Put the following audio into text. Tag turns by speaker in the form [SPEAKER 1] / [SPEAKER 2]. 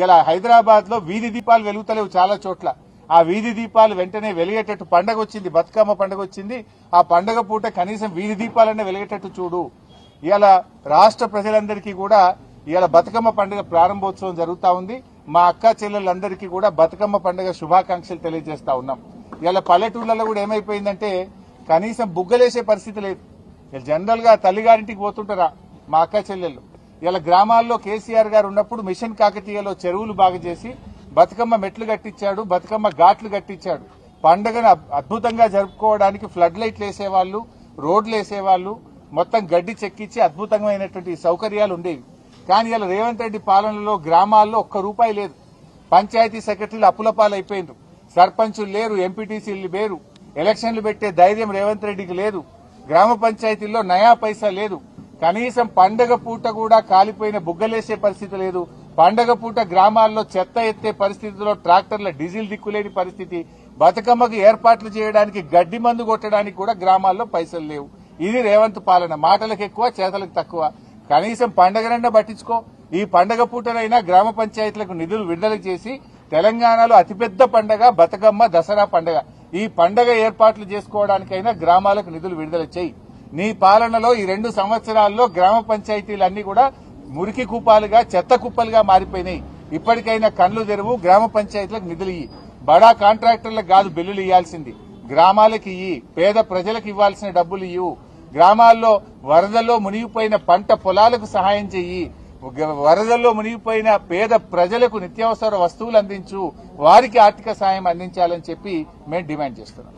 [SPEAKER 1] ఇలా హైదరాబాద్లో వీధి దీపాలు వెలుగుతలేవు చాలా చోట్ల. ఆ వీధి దీపాలు వెంటనే వెలిగేటట్టు పండగ వచ్చింది బతుకమ్మ పండగ వచ్చింది ఆ పండగ పూట కనీసం వీధి దీపాలనే వెలిగేటట్టు చూడు. ఇలా రాష్ట్ర ప్రజలందరికీ కూడా ఇలా బతుకమ్మ పండుగ ప్రారంభోత్సవం జరుగుతా ఉంది. మా అక్క చెల్లెళ్ళందరికీ కూడా బతుకమ్మ పండుగ శుభాకాంక్షలు తెలియజేస్తా ఉన్నాం. ఇలా పల్లెటూళ్ళలో కూడా ఏమైపోయిందంటే కనీసం బుగ్గలేసే పరిస్థితి లేదు. జనరల్గా తల్లిగారింటికి పోతుంటారా మా అక్క చెల్లెళ్ళు? ఇలా గ్రామాల్లో కేసీఆర్ గారు ఉన్నప్పుడు మిషన్ కాకతీయలో చెరువులు బాగు చేసి బతుకమ్మ మెట్లు కట్టించాడు బతుకమ్మ ఘాట్లు కట్టించాడు. పండుగను అద్భుతంగా జరుపుకోవడానికి ఫ్లడ్ లైట్లు వేసేవాళ్ళు రోడ్లు వేసేవాళ్ళు మొత్తం గడ్డి చెక్కించి అద్భుతమైనటువంటి సౌకర్యాలు ఉండేవి. కానీ ఇలా రేవంత్ రెడ్డి పాలనలో గ్రామాల్లో ఒక్క రూపాయి లేదు. పంచాయతీ సెక్రటరీలు అప్పులపాలు సర్పంచులు లేరు ఎంపీటీసీలు లేరు. ఎలక్షన్లు పెట్టే ధైర్యం రేవంత్ రెడ్డికి లేదు. గ్రామ పంచాయతీల్లో నయా పైసా లేదు. కనీసం పండగ పూట కూడా కాలిపోయిన బుగ్గలేసే పరిస్థితి లేదు. పండగ పూట గ్రామాల్లో చెత్త ఎత్తే పరిస్థితిలో ట్రాక్టర్ల డీజిల్ దిక్కులేని పరిస్థితి. బతుకమ్మకు ఏర్పాట్లు చేయడానికి గడ్డి మందు కొట్టడానికి కూడా గ్రామాల్లో పైసలు లేవు. ఇది రేవంత్ పాలన. మాటలకు ఎక్కువ చేతలకు తక్కువ. కనీసం పండగనన్నా పట్టించుకో. ఈ పండగ పూటనైనా గ్రామ పంచాయతీలకు నిధులు విడుదల చేసి తెలంగాణలో అతిపెద్ద పండగ బతుకమ్మ దసరా పండగ. ఈ పండగ ఏర్పాట్లు చేసుకోవడానికైనా గ్రామాలకు నిధులు విడుదల చేయి. నీ పాలనలో ఈ రెండు సంవత్సరాల్లో గ్రామ పంచాయతీలన్నీ కూడా మురికి కూపాలుగా చెత్త కుప్పలుగా మారిపోయినాయి. ఇప్పటికైనా కళ్ళు తెరువు గ్రామ పంచాయతీలకు నిధులు ఇయ్యి. బడా కాంట్రాక్టర్లకు కాదు బిల్లులు ఇవ్వాల్సింది గ్రామాలకు ఇయ్యి. పేద ప్రజలకు ఇవ్వాల్సిన డబ్బులు ఇవ్వు గ్రామాల్లో వరదల్లో మునిగిపోయిన పంట పొలాలకు సహాయం చెయ్యి. వరదల్లో మునిగిపోయిన పేద ప్రజలకు నిత్యావసర వస్తువులు అందించు. వారికి ఆర్థిక సాయం అందించాలని చెప్పి మేము డిమాండ్ చేస్తున్నాం.